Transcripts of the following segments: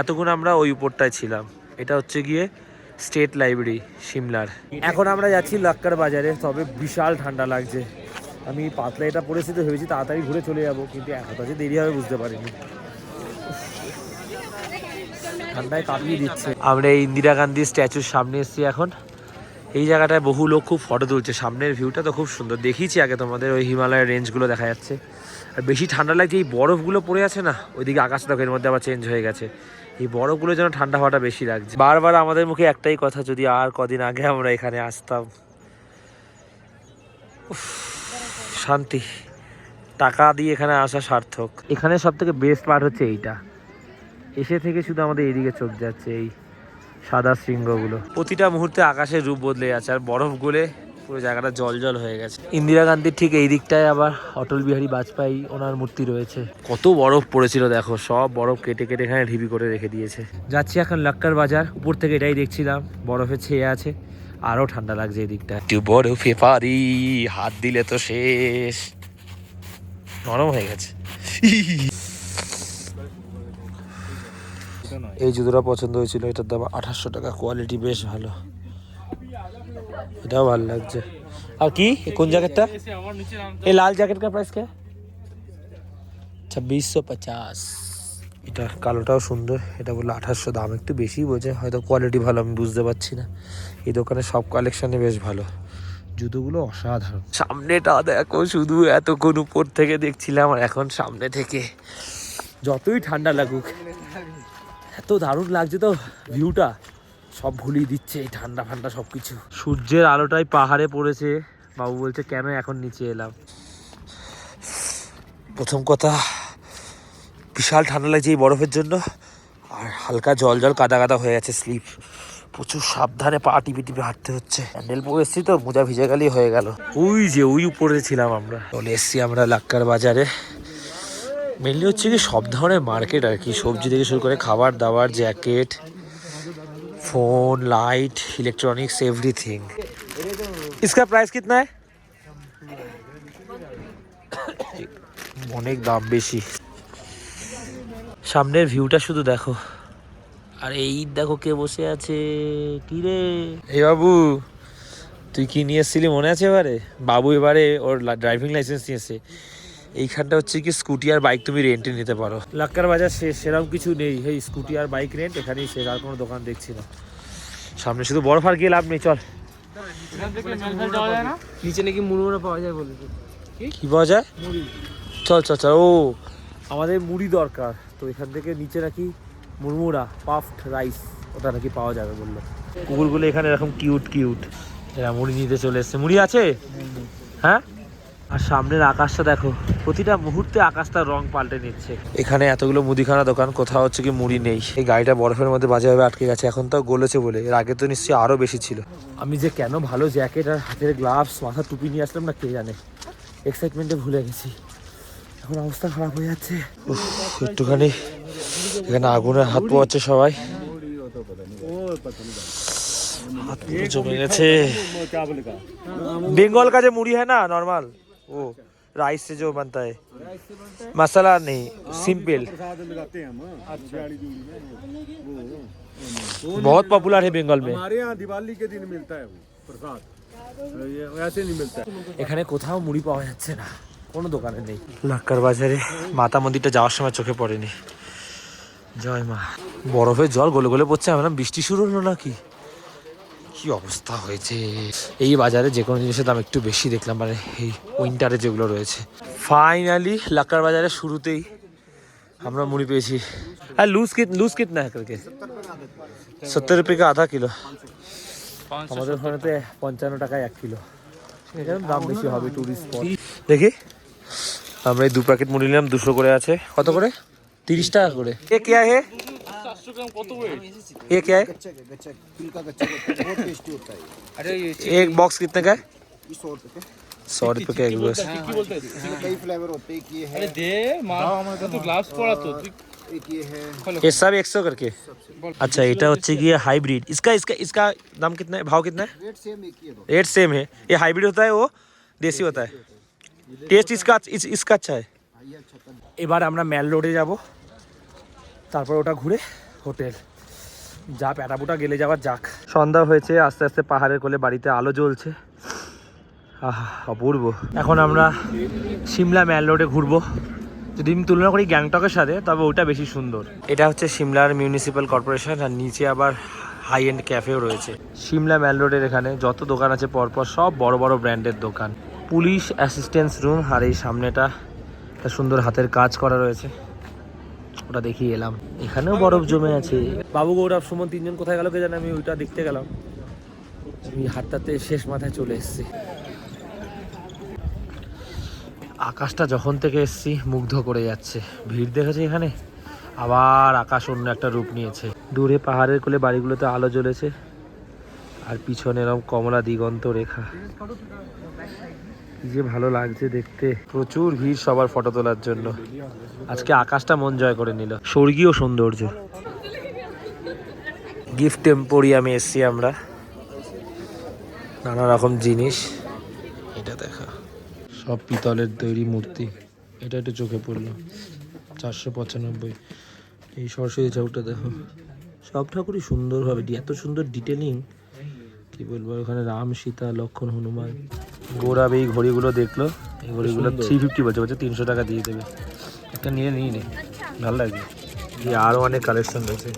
এতক্ষণ আমরা ওই উপরটায় ছিলাম। এটা হচ্ছে গিয়ে স্টেট লাইব্রেরি সিমলার এখন আমরা যাচ্ছি লাক্কার বাজারে, তবে বিশাল ঠান্ডা লাগছে। আমি পাতলা এটা পরেছি তো ভেবেছি তাড়াতাড়ি ঘুরে চলে যাব, কিন্তু এত যে দেরি হবে বুঝতে পারিনি। ঠান্ডায় কাঁপিয়ে দিচ্ছে। আমরা এই ইন্দিরা গান্ধী স্ট্যাচুর সামনে এসেছি এখন। এই জায়গাটায় বহু লোক খুব ফটো তুলছে। সামনের ভিউটা তো খুব সুন্দর। দেখিয়েছি আগে তোমাদের ওই হিমালয়ের রেঞ্জগুলো দেখা যাচ্ছে। আর বেশি ঠান্ডা লাগছে, এই বরফগুলো পড়ে আছে না, ওইদিকে আকাশটা দেখো, এর মধ্যে আবার চেঞ্জ হয়ে গেছে। এই বরফগুলো যেন ঠান্ডা হওয়াটা বেশি লাগছে। বারবার আমাদের মুখে একটাই কথা, যদি আর কদিন আগে আমরা এখানে আসতাম। শান্তি। টাকা দিয়ে এখানে আসা সার্থক। এখানে সব থেকে বেস্ট পার্ট হচ্ছে এইটা। এসে থেকে শুধু আমাদের এইদিকে চোখ যাচ্ছে, এই সাদা শৃঙ্গগুলো। প্রতিটা মুহূর্তে আকাশের রূপ বদলে যাচ্ছে, আর বরফ গলে পুরো জায়গাটা জল জল হয়ে গেছে। ইন্দিরা গান্ধীর ঠিক এই দিকটায় আবার অটল বিহারী বাজপেয়ী ওনার মূর্তি রয়েছে। কত বরফ পড়েছিল দেখো, সব বরফ কেটে কেটে এখানে ঢিবি করে রেখে দিয়েছে। যাচ্ছি এখন লাক্কার বাজার, উপর থেকে এটাই দেখছিলাম, বরফে ছেয়ে আছে, আরও ঠান্ডা লাগছে এই দিকটা একটু বরফে পারি, হাত দিলে তো শেষ। নরম হয়ে গেছে। এই জুতোটা পছন্দ হয়েছিল, এটার দাম আঠাশশো টাকা কোয়ালিটি বেশ ভালো। এটাও ভালো লাগছে। আর কি? কোন জ্যাকেটটা? এই লাল জ্যাকেট কা প্রাইস কে? ছাব্বিশশো পচাশ এটা কালোটাও সুন্দর। এটা বলল আঠাশশো, দাম একটু বেশি বোঝে। হয়তো কোয়ালিটি ভালো, আমি বুঝতে পারছি না। এই দোকানে সব কালেকশনে বেশ ভালো। জুতোগুলো অসাধারণ। সামনেটা দেখো, শুধু এতক্ষণ উপর থেকে দেখছিলাম আর এখন সামনে থেকে। যতই ঠান্ডা লাগুক। এত দারুণ লাগছে তো ভিউটা। সব ভুলিয়ে দিচ্ছে এই ঠান্ডা ফান্ডা সব কিছু সূর্যের আলোটাই পাহাড়ে পড়েছে। বাবু বলছে কেন এখন নিচে এলাম? প্রথম কথা বিশাল ঠান্ডা লাগছে এই বরফের জন্য আর হালকা জল জল কাদা কাদা হয়ে গেছে স্লিপ প্রচুর সাবধানে পা টিপে টিপে হাঁটতে হচ্ছে। স্যান্ডেল পরে এসছি তো মোজা ভিজে গেলেই হয়ে গেল। ওই যে ওই উপরে ছিলাম আমরা। চলে এসছি আমরা লাক্কার বাজারে। মেনলি হচ্ছে কি সব ধরনের মার্কেট আর কি। সবজি থেকে শুরু করে খাবার দাবার jacket phone light electronics everything इसका प्राइस कितना है অনেক দাম বেশি সামনের ভিউটা শুধু দেখো আর এই দেখো কে বসে আছে কি রে এই বাবু তুই কি নিয়ে এসেছিলি মনে আছে এবারে বাবু এবারে ওর ড্রাইভিং লাইসেন্স নিয়েছে এইখানটা হচ্ছে কি স্কুটি আর বাইক তুমি রেন্টে নিতে পারো। লাক্কার বাজার শেষ সেরকম কিছু নেই। এই স্কুটি আর বাইক রেন্ট এখানেই সে আর কোনো দোকান দেখছি না। সামনে শুধু বরফ আর গিয়ে লাভ নেই চল। নিচে নাকি মুড়মুড়া পাওয়া যায় বলে। কি? পাওয়া যায়? মুড়ি। চল চল চল ও। আমাদের মুড়ি দরকার। তো এখান থেকে নিচে নাকি মুড়মুড়া পাফড রাইস ওটা নাকি পাওয়া যাবে বলল। কুকুরগুলো এখানে এরকম কিউট কিউট এরা মুড়ি নিতে চলে এসছে। মুড়ি আছে? হ্যাঁ? আর সামনের আকাশটা দেখো। প্রতিটা মুহূর্তে আকাশ তার রং পাল্টে নিচ্ছে। এখানে এতগুলো মুদিখানা দোকান কোথাও হচ্ছে কি মুড়ি নেই। এই গাড়িটা বরফের মধ্যে বাজেভাবে আটকে গেছে এখন তো গলেছে বলে। এর আগে তো নিশ্চয়ই আরও বেশি ছিল। আমি যে কেন ভালো জ্যাকেট আর হাতের গ্লাভস মাথা টুপি নিয়ে আসলাম না কে জানে? এক্সাইটমেন্টে ভুলে গেছি। এখন অবস্থা খারাপ হয়ে যাচ্ছে। একটুখানি এখানে আগুনে হাত পোয়াচ্ছে সবাই। হাত জমে গেছে। বেঙ্গল কাজে মুড়ি হয় না নর্মাল ও। राइस से जो बनता है मसाला नहीं सिंपल बहुत पॉपुलर है बंगाल में हमारे यहाँ दिवाली के दिन मिलता है वो प्रसाद ये वैसे नहीं मिलता है এখানে কোথাও মুড়ি পাওয়া যাচ্ছে না কোনো দোকানে নেই লাক্কার বাজারে মাতা মন্দিরটা যাওয়ার সময় চোখে পড়েনি জয় মা বরফের জল গলে গলে পড়ছে আমি ভাবলাম বৃষ্টি শুরু হলো নাকি কি অবস্থা হয়েছে? এই বাজারে যে কোনো জিনিসের দাম একটু বেশি দেখলাম মানে এই উইন্টারে যেগুলো রয়েছে। ফাইনালি লাকার বাজারে শুরুতেই আমরা মুড়ি পেয়েছি। আর লুজ কিট লুজ কিট না করকে সত্তর রুপি কে আধা কিলো। আমাদের ওখানেতে পঞ্চান্ন টাকায় এক কিলো। দাম বেশি হবে টুরিস্ট দেখি, আমরা এই দু প্যাকেট মুড়ি নিলাম, দুশো করে আছে। কত করে? তিরিশ টাকা করে। কে কে আহে? ये क्या है गच्चा तिल का गच्चा होता है, बहुत टेस्टी होता है अरे ये एक बॉक्स कितने का है ये सौ रुपए का सौ रुपये का एक बॉक्स इसमें कई फ्लेवर होते हैं एक ये है अरे दे मार तो ग्लाव्स पड़ा तो एक ये है ये सब एक सौ करके अच्छा এটা হচ্ছে গিয়ে हाइब्रिड इसका इसका इसका दाम कितना है भाव कितना है रेट सेम एक ही है दो रेट सेम है ये हाइब्रिड होता है वो देसी होता है টেস্ট इसका इस, इसका अच्छा है हाँ, ये अच्छा था এবার আমরা ম্যাল রোডে যাব তারপর ওটা ঘুরে হোটেল। যা প্যাটাপুটা গেলে যাওয়ার যাক। সন্ধ্যা হয়েছে, আস্তে আস্তে পাহাড়ের কোলে বাড়িতে আলো জ্বলছে। আহা, অপূর্ব। এখন আমরা সিমলা ম্যাল রোডে ঘুরবো। যদি আমি তুলনা করি গ্যাংটকের সাথে, তবে ওটা বেশি সুন্দর। এটা হচ্ছে সিমলার মিউনিসিপ্যাল কর্পোরেশন, আর নিচে আবার হাই এন্ড ক্যাফেও রয়েছে। সিমলা ম্যাল রোডের এখানে যত দোকান আছে পরপর সব বড় বড় ব্র্যান্ডের দোকান। পুলিশ অ্যাসিস্ট্যান্স রুম, আর এই সামনেটা একটা সুন্দর হাতের কাজ করা রয়েছে। ওটা দেখিয়ে এলাম। এখানেও বরফ জমে আছে। বাবু গৌরব সুমন তিনজন কোথায় গেল কে জানে আমি ওইটা দেখতে গেলাম। আমি হাতটাতে শেষ মাথায় চলে এসেছি। আকাশটা যখন থেকে এসছি মুগ্ধ করে যাচ্ছে। ভিড় দেখেছে এখানে? আবার আকাশ অন্য একটা রূপ নিয়েছে। দূরে পাহাড়ের কোলে বাড়িগুলোতে আলো জ্বলেছে। আর পিছনে এরকম কমলা দিগন্ত রেখা। যে ভালো লাগছে দেখতে। প্রচুর ভিড় সবার ফটো তোলার জন্য। আজকে আকাশটা মন জয় করে নিল। স্বর্গীয় সৌন্দর্য। গিফট টেম্পোরিয়ামে এসছি আমরা। নানা রকম জিনিস। এটা দেখা। সব পিতলের তৈরি মূর্তি। এটা একটু চোখে পড়ল। চারশো পঁচানব্বই। এই সরস্বতী ঠাকুরটা দেখো। সব ঠাকুরই সুন্দরভাবে এত সুন্দর ডিটেলিং কি বলব? ওখানে রাম, সীতা, লক্ষণ, হনুমান। গৌরব এই ঘড়িগুলো দেখল। এই ঘড়িগুলো থ্রি ফিফটি বলছে বলছে তিনশো টাকা দিয়ে দেবে। একটা নিয়ে নিয়ে নে। ভালো লাগবে দিয়ে আরও অনেক কালেকশন রয়েছে।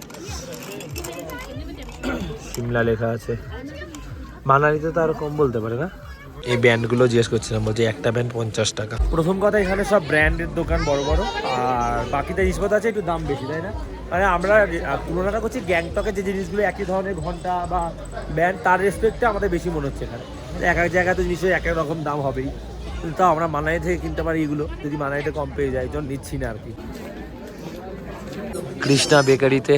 সিমলা লেখা আছে। মানালিতে তো আরও কম বলতে পারে না? এই ব্যান্ডগুলো জিজ্ঞেস করছিলাম বলছে একটা ব্যান্ড পঞ্চাশ টাকা। প্রথম কথা এখানে সব ব্র্যান্ডের দোকান বড় বড় আর বাকিতে জিনিসপত্র আছে একটু দাম বেশি তাই না? মানে আমরা তুলনাটা করছি গ্যাংটকের যে জিনিসগুলো একই ধরনের ঘণ্টা বা ব্যান্ড তার রেসপেক্টে আমাদের বেশি মনে হচ্ছে এখানে। এক এক জায়গায় তো জিনিসের এক এক রকম দাম হবেই কিন্তু তাও আমরা মানাই থেকে কিনতে পারি এগুলো যদি মানাইতে কম পেয়ে যায় জন্য নিচ্ছি না আর কি কৃষ্ণা বেকারিতে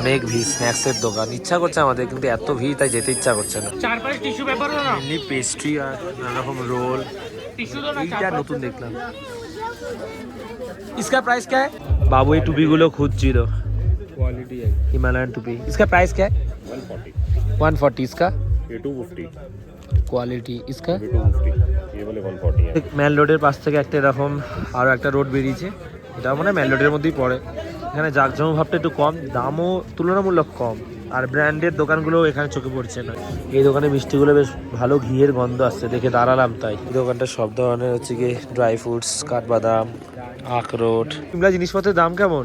অনেক ভিড় স্ন্যাক্সের দোকান ইচ্ছা করছে আমাদের কিন্তু এত ভিড় তাই যেতে ইচ্ছা করছে না চার পাঁচ টিস্যু পেপার না এমনি পেস্ট্রি আর নানা রকম রোল টিস্যু তো না এইটা নতুন দেখলাম इसका प्राइस क्या है बाबू ये टुपी गुलो খুঁজছিল क्वालिटी है हिमालयन टुपी इसका प्राइस क्या है 140 140 इसका ये 250 কোয়ালিটি इसका ये 250 ये वाले 140 है ম্যাল রোডের পাশ থেকে একটা এরকম আরও একটা রোড বেরিয়েছে এটা মানে ম্যাল রোডের মধ্যেই পড়ে এখানে জাকজমক ভাবটা একটু কম দামও তুলনামূলক কম আর ব্র্যান্ডের দোকানগুলো এখানে চোখে পড়ছে না এই দোকানে মিষ্টিগুলো বেশ ভালো ঘিয়ের গন্ধ আসছে দেখে দাঁড়ালাম তাই এই দোকানটা সব ধরনের হচ্ছে গিয়ে ড্রাই ফ্রুটস কাঠবাদাম আখরোট সিমলা জিনিসপত্রের দাম কেমন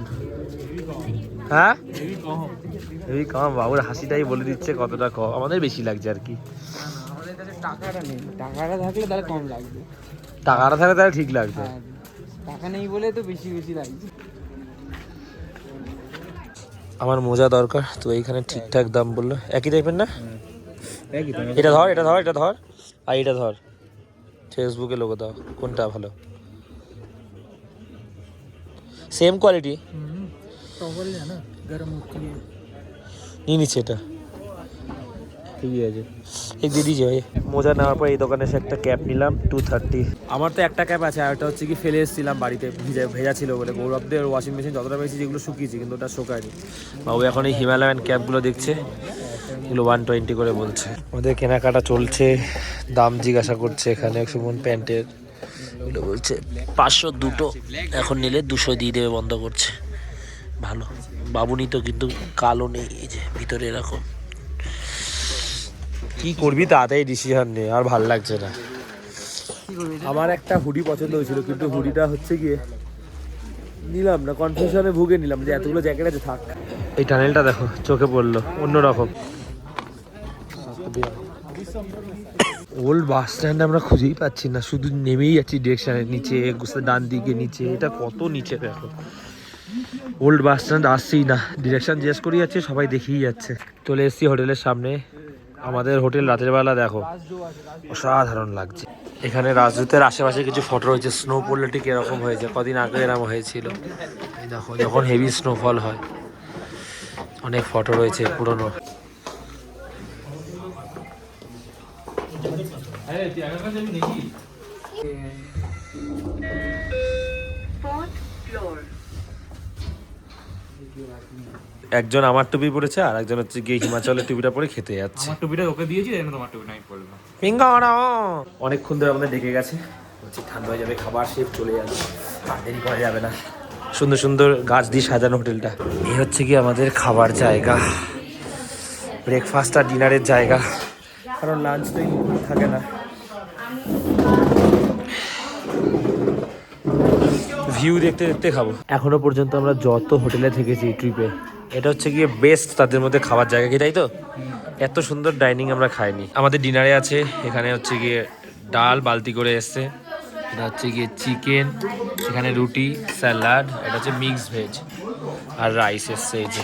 হ্যাঁ হেবি কম বাবুর হাসিটাই বলে দিচ্ছে কতটা কম। আমাদের বেশি লাগছে আর কি। আমাদের কাছে টাকাটা নেই। টাকাটা থাকলে তাহলে কম লাগবে। টাকাটা থাকলে তাহলে ঠিক লাগছে। টাকা নেই বলে তো বেশি বেশি লাগছে। আমার মোজা দরকার তো এইখানে ঠিকঠাক দাম বলল। একই টাইপের না? এটা ধর এটা ধর এটা ধর। আর এটা ধর। ফেসবুকে লোগো দাও কোনটা ভালো? সেম কোয়ালিটি নিয়ে নিচ্ছে এটা। ঠিকই আছে। এই দিয়েছে ভাই। মোজা নেওয়ার পর এই দোকানে এসে একটা ক্যাপ নিলাম টু থার্টি আমার তো একটা ক্যাপ আছে আর ওটা হচ্ছে কি ফেলে এসেছিলাম বাড়িতে ভিজা ভেজা ছিল বলে। গৌরবদের ওয়াশিং মেশিন যতটা পেয়েছি যেগুলো শুকিয়েছে কিন্তু ওটা শুকায়নি। বাবু এখন এই হিমালয়ান ক্যাপগুলো দেখছে এগুলো ওয়ান টোয়েন্টি করে বলছে। আমাদের কেনাকাটা চলছে দাম জিজ্ঞাসা করছে এখানে সুমন প্যান্টের। এগুলো বলছে পাঁচশো দুটো এখন নিলে দুশো দিয়ে দেবে বন্ধ করছে। ভালো। বাবুনি তো কিন্তু কালো নেই এই যে ভিতরে এরকম। কি করবি তাড়াতাড়ি ডিসিশন নে আর ভালো লাগছে না। আমার একটা হুডি পছন্দ হয়েছিল কিন্তু হুডিটা হচ্ছে গিয়ে নিলাম না কনফিউশনে ভুগে নিলাম যে এতগুলো জ্যাকেট আছে থাক। এই টানেলটা দেখো চোখে পড়ল অন্যরকম। ওল্ড বাস স্ট্যান্ড আমরা খুঁজেই পাচ্ছি না শুধু নেমেই যাচ্ছি ডিরেকশনের নিচে ডান দিকে নিচে এটা কত নিচে দেখো। ওল্ড বাস স্ট্যান্ড আসছেই না। ডিরেকশন জিজ্ঞেস করি যাচ্ছে, সবাই দেখেই যাচ্ছে। চলে এসেছি হোটেলের সামনে। আমাদের হোটেল রাতের বেলা, দেখো, অসাধারণ লাগছে। এখানে রাজদূতের আশেপাশে কিছু ফটো রয়েছে। স্নো পড়লে ঠিক এরকম হয়েছে কদিন আগে এরকম হয়েছিল। দেখো, যখন হেভি স্নোফল হয়, অনেক ফটো রয়েছে পুরনো। একজন আমার টুপি পরেছে আর একজন হচ্ছে গিয়ে হিমাচলের টুপিটা পরে খেতে যাচ্ছে। আমার টুপিটা ওকে দিয়েছি এখানে তোমার টুপি নাই পড়বে পিঙ্গাড়া অনেকক্ষণ ধরে আমাদের ডেকে গেছে। বলছি ঠান্ডা হয়ে যাবে খাবার শেফ চলে যাবে। আর দেরি করা যাবে না। সুন্দর সুন্দর গাছ দিয়ে সাজানো হোটেলটা। এই হচ্ছে কি আমাদের খাবার জায়গা। ব্রেকফাস্ট আর ডিনারের জায়গা। কারণ লাঞ্চ তো থাকে না। ভিউ দেখতে দেখতে খাব। এখনও পর্যন্ত আমরা যত হোটেলে থেকেছি ট্রিপে এটা হচ্ছে গিয়ে বেস্ট তাদের মধ্যে খাবার জায়গা কি তাই তো? এত সুন্দর ডাইনিং আমরা খাইনি। আমাদের ডিনারে আছে এখানে হচ্ছে গিয়ে ডাল বালতি করে এসছে। এটা হচ্ছে গিয়ে চিকেন এখানে রুটি স্যালাড এটা হচ্ছে মিক্স ভেজ আর রাইস এসছে এই যে।